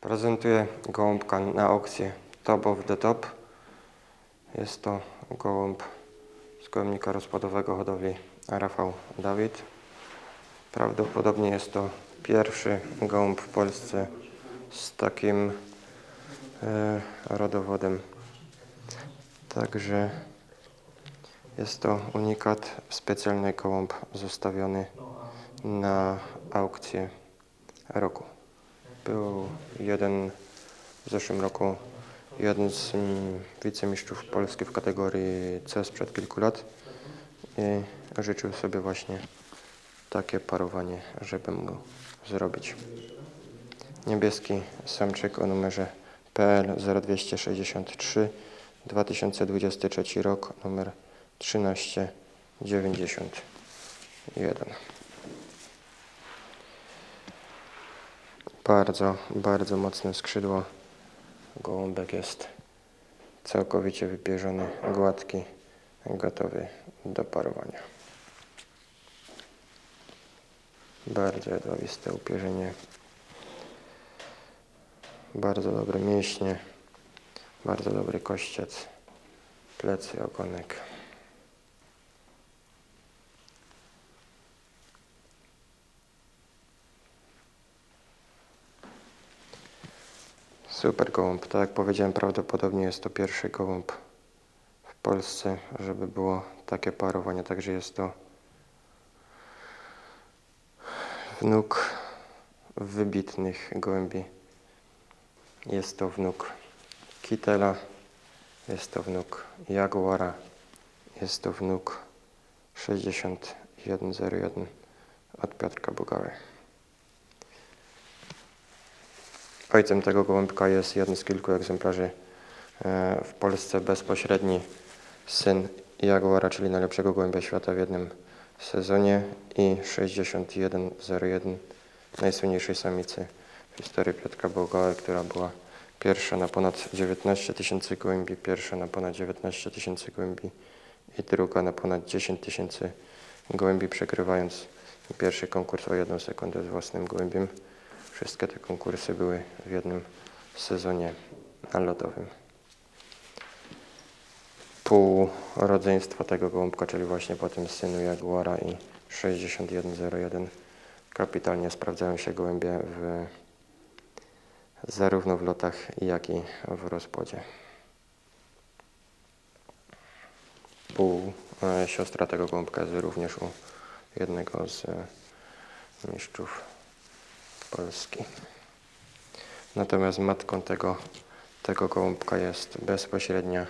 Prezentuję gołąbka na aukcję Top of the Top. Jest to gołąb z rozpłodowego hodowli Rafał Dawid. Prawdopodobnie jest to pierwszy gołąb w Polsce z takim e, rodowodem. Także jest to unikat, specjalny gołąb zostawiony na aukcję roku. Był jeden w zeszłym roku jeden z mm, wicemistrzów Polski w kategorii C sprzed kilku lat i życzył sobie właśnie takie parowanie, żeby mu zrobić. Niebieski samczyk o numerze PL 0263 2023 rok numer 1391. Bardzo, bardzo mocne skrzydło. Gołąbek jest całkowicie wypierzony, gładki, gotowy do parowania. Bardzo jedwabiste upierzenie. Bardzo dobre mięśnie. Bardzo dobry kościec. Plecy, ogonek. Super gołąb. Tak jak powiedziałem, prawdopodobnie jest to pierwszy gołąb w Polsce, żeby było takie parowanie. Także jest to wnuk wybitnych gołębi. Jest to wnuk Kitela, jest to wnuk Jaguara, jest to wnuk 6101 od Piotrka Bugały. Ojcem tego gołąbka jest jeden z kilku egzemplarzy e, w Polsce bezpośredni syn Jaguara, czyli najlepszego gołębia świata w jednym sezonie i 6101 najsłynniejszej samicy w historii Piotrka Bogały, która była pierwsza na ponad 19 tysięcy gołębi, pierwsza na ponad 19 tysięcy gołębi i druga na ponad 10 tysięcy gołębi, przegrywając pierwszy konkurs o jedną sekundę z własnym gołębiem. Wszystkie te konkursy były w jednym sezonie nalotowym. Pół rodzeństwa tego gołąbka, czyli właśnie po tym synu Jaguara i 6101 kapitalnie sprawdzają się gołębie w, zarówno w lotach, jak i w rozpłodzie. Pół e, siostra tego gołąbka jest również u jednego z e, mistrzów Polski. Natomiast matką tego, tego gołąbka jest bezpośrednia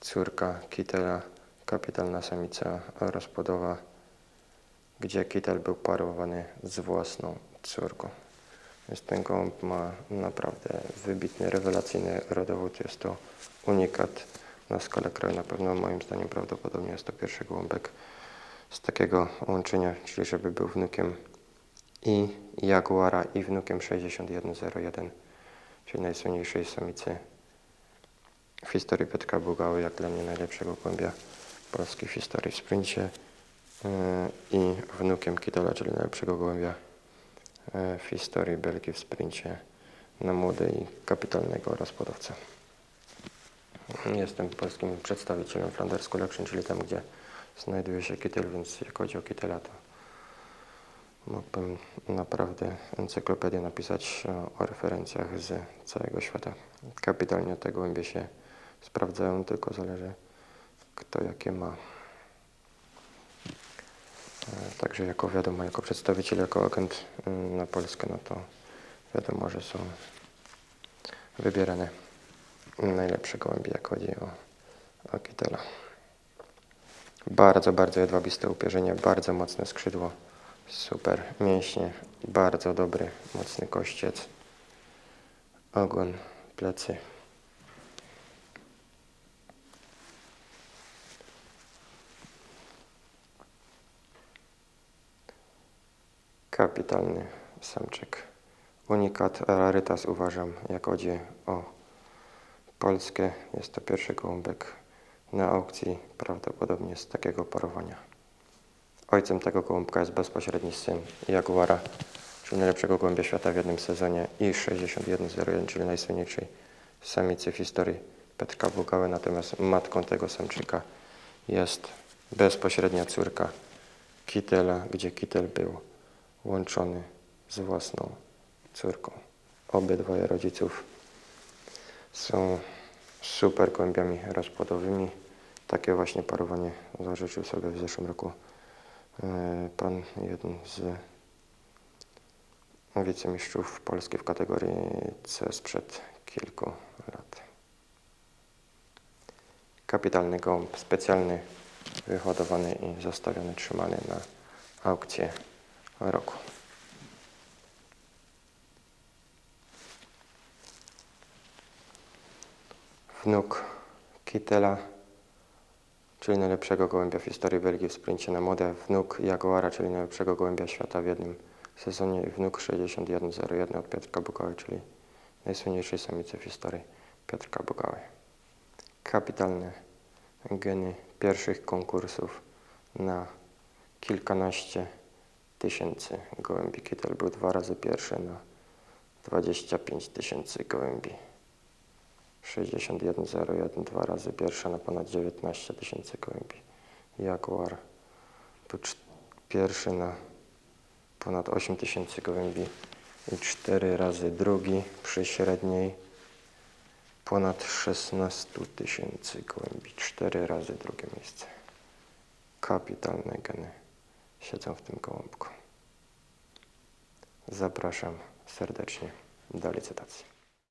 córka Kitela, kapitalna samica rozpłodowa, gdzie Kitel był parowany z własną córką. Więc ten gołąb ma naprawdę wybitny, rewelacyjny rodowód. Jest to unikat na skalę kraju. Na pewno moim zdaniem prawdopodobnie jest to pierwszy gołąbek z takiego łączenia, czyli żeby był wnukiem i Jaguara i wnukiem 6101, czyli najsłynniejszej samicy w historii Piotrka Bugały, jak dla mnie najlepszego głębia polskiej historii w sprincie yy, i wnukiem Kidola, czyli najlepszego gołębia yy, w historii Belgii w sprincie na młody i kapitalnego rozpodawcę. Jestem polskim przedstawicielem Flanders Collection, czyli tam, gdzie znajduje się Kitel, więc jak chodzi o Kitela, to mógłbym naprawdę encyklopedię napisać o referencjach z całego świata. Kapitalnie te gołębie się sprawdzają, tylko zależy kto jakie ma. E, także jako wiadomo, jako przedstawiciel, jako agent mm, na Polskę, no to wiadomo, że są wybierane najlepsze gołębie, jak chodzi o, o kitela. Bardzo, bardzo jedwabiste upierzenie, bardzo mocne skrzydło. Super mięśnie, bardzo dobry, mocny kościec, ogon, plecy. Kapitalny samczyk. Unikat, rarytas uważam, jak chodzi o Polskę. Jest to pierwszy gołąbek na aukcji, prawdopodobnie z takiego parowania. Ojcem tego gołąbka jest bezpośredni syn Jaguara czyli najlepszego gołębia świata w jednym sezonie i 6101, czyli najsłynniejszej samicy w historii Petrka Bugały. Natomiast matką tego samczyka jest bezpośrednia córka Kitela, gdzie Kitel był łączony z własną córką. Obydwoje rodziców są super gołębiami rozpłodowymi. Takie właśnie parowanie zażyczył sobie w zeszłym roku pan jeden z wicemistrzów Polski w kategorii C sprzed kilku lat. Kapitalny gołąb, specjalny, wyhodowany i zostawiony, trzymany na aukcję roku. Wnuk Kittela, czyli najlepszego gołębia w historii Belgii w sprincie na młode. Wnuk Jaguara, czyli najlepszego gołębia świata w jednym sezonie. I wnuk 6101 od Piotrka Bugały, czyli najsłynniejszej samicy w historii Piotrka Bugały. Kapitalne geny pierwszych konkursów na kilkanaście tysięcy gołębi. Kittel był dwa razy pierwszy na 25 tysięcy gołębi. 6101 dwa razy pierwsza na ponad 19 tysięcy gołębi. Jaguar cz- pierwszy na ponad 8 tysięcy gołębi i cztery razy drugi przy średniej ponad 16 tysięcy gołębi. Cztery razy drugie miejsce. Kapitalne geny siedzą w tym gołąbku. Zapraszam serdecznie do licytacji.